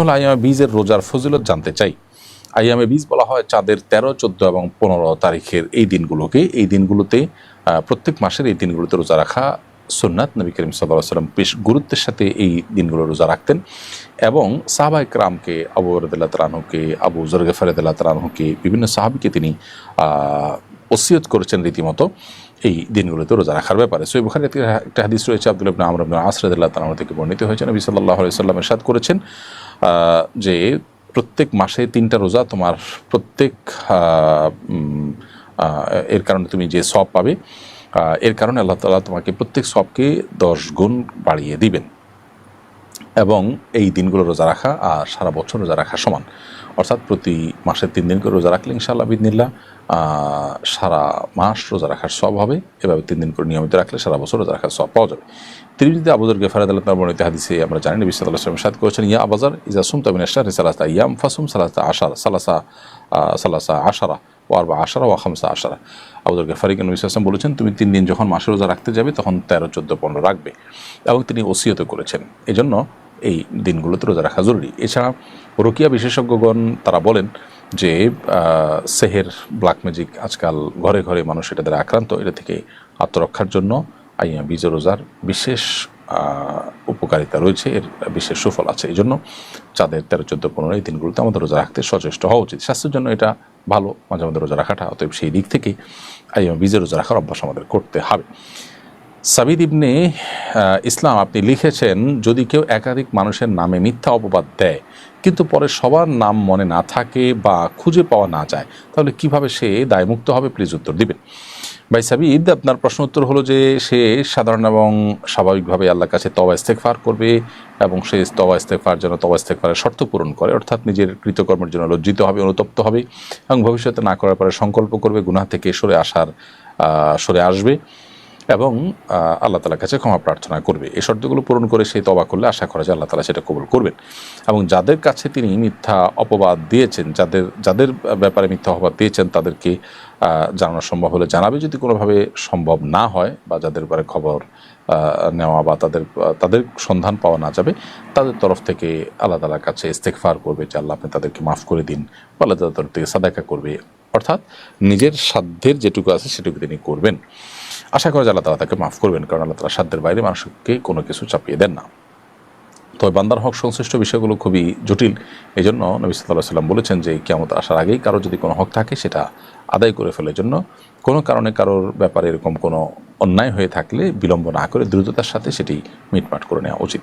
হলো আইয়ামে বীজের রোজার ফজিলত জানতে চাই। আইয়ামে বীজ বলা হয় চাঁদের তেরো, চোদ্দ এবং পনেরো তারিখের এই দিনগুলোকে। এই দিনগুলোতে প্রত্যেক মাসের এই দিনগুলোতে রোজা রাখা সুন্নাত। নবী করিম সাল্লাহ সাল্লাম বেশ গুরুত্বের সাথে এই দিনগুলো রোজা রাখতেন। এবং সাহাবা ইকরামকে আবু রদুল্লাহ তালাহুকে আবু জরগে ফরেদুল্লাহ তালাহুকে বিভিন্ন সাহাবিকে তিনি ওসিয়ত করেছেন রীতিমতো এই দিনগুলোতে রোজা রাখার ব্যাপারে। সই বুখারি একটা হাদিস রয়েছে আব্দুল ইবনা আমর ইবনে আসরাদুল্লাহ থেকে বর্ণিত হয়েছে। নবী সাল্লাহ সাল্লাম এরশাদ করেছেন যে প্রত্যেক মাসে তিনটা রোজা তোমার প্রত্যেক এর কারণে তুমি যে সব পাবে এর কারণে আল্লাহ তালা তোমাকে প্রত্যেক সবকে দশ গুণ বাড়িয়ে দিবেন। এবং এই দিনগুলো রোজা রাখা আর সারা বছর রোজা রাখা সমান। অর্থাৎ প্রতি মাসে তিন দিন করে রোজা রাখলে ইনশাআল্লাহ বিদিনিল্লা সারা মাস রোজা রাখার সব হবে। এভাবে তিন দিন করে নিয়মিত রাখলে সারা বছর রোজা রাখার সব পাওয়া যাবে। তিরমিজিতে আবুদর গেফার আদালত বর্ণিত হাদিসে আমরা জানি, নবী সাল্লাহ সাল্লাম সাদ করেছেন, ইয়া আবাজার ইজা সুম তামিন আশার সালাসা ইয়াম ফাসুম সালাসা আশার, সালাসা সালাসা আশারা ও আর বা আশারা ও খামসা আশারা। আবুদর গেফারিকে নবী সাল্লাম বলেছেন, তুমি তিন দিন যখন মাসে রোজা রাখতে যাবে, তখন তেরো, চোদ্দ, পনেরো রাখবে। এবং তিনি ওসিয়ত করেছেন। এজন্য এই দিনগুলোতে রোজা রাখা জরুরি। এছাড়া রোকিয়া বিশেষজ্ঞগণ তারা বলেন যে সেহের, ব্ল্যাক ম্যাজিক আজকাল ঘরে ঘরে মানুষ এটা দ্বারা আক্রান্ত। এটা থেকে আত্মরক্ষার জন্য আইয়া বীজ রোজার বিশেষ উপকারিতা রয়েছে। এর বিশেষ সুফল আছে। এই জন্য চাঁদের তেরো, চোদ্দ, পনেরো এই দিনগুলোতে আমাদের রোজা রাখতে সচেষ্ট হওয়া উচিত। স্বাস্থ্যের জন্য এটা ভালো। মাঝে মাঝে রোজা রাখাটা। অতএব সেই দিক থেকে আইয়া বীজের রোজা রাখার অভ্যাস আমাদের করতে হবে। সাবিদ ইবনে ইসলাম, আপনি লিখেছেন, যদি কেউ একাধিক মানুষের নামে মিথ্যা অপবাদ দেয়, কিন্তু পরে সবার নাম মনে না থাকে বা খুঁজে পাওয়া না যায়, তাহলে কীভাবে সে দায়মুক্ত হবে? প্লিজ উত্তর দিবেন। ভাই সাবিদ, আপনার প্রশ্ন উত্তর হলো যে, সে সাধারণ এবং স্বাভাবিকভাবে আল্লাহর কাছে তবা ইস্তেকফার করবে এবং সে তবা ইস্তেকফার যেন তবা ইস্তেকফারের শর্ত পূরণ করে, অর্থাৎ নিজের কৃতকর্মের জন্য লজ্জিত হবে, অনুতপ্ত হবে এবং ভবিষ্যতে না করার পরে সংকল্প করবে, গুনাহ থেকে সরে আসার সরে আসবে। এবং আল্লাহ তালার কাছে ক্ষমা প্রার্থনা করবে। এই শর্তগুলো পূরণ করে সেই তবা করলে আশা করা যায় আল্লাহ তালা সেটা কবুল করবেন। এবং যাদের কাছে তিনি মিথ্যা অপবাদ দিয়েছেন, যাদের যাদের ব্যাপারে মিথ্যা অপবাদ দিয়েছেন তাদেরকে জানানো সম্ভব হলে জানাবে। যদি কোনোভাবে সম্ভব না হয় বা যাদের ব্যাপারে খবর নেওয়া বা তাদের তাদের সন্ধান পাওয়া না যাবে, তাদের তরফ থেকে আল্লাহ তালার কাছে ইস্তেকফার করবে যে আল্লাহ আপনি তাদেরকে মাফ করে দিন বা আল্লাহ তাদের তরফ থেকে সাদাকা করবে। অর্থাৎ নিজের সাধ্যের যেটুকু আছে সেটুকু তিনি করবেন। আশা করা যায় আল্লাহ তালা তাকে মাফ করবেন, কারণ আল্লাহ তালা সাধ্যের বাইরে মানুষকে কোনো কিছু চাপিয়ে দেন না। তবে বান্দার হক সংশ্লিষ্ট বিষয়গুলো খুবই জটিল। এই জন্য নবী সাল্লাহ সাল্লাম বলেছেন যে কেমত আসার আগেই কারও যদি কোনো হক থাকে, সেটা আদায় করে ফেলার জন্য কোনো কারণে কারোর ব্যাপারে এরকম কোনো অন্যায় হয়ে থাকলে বিলম্ব না করে দ্রুততার সাথে সেটি মিটমাট করে নেওয়া উচিত।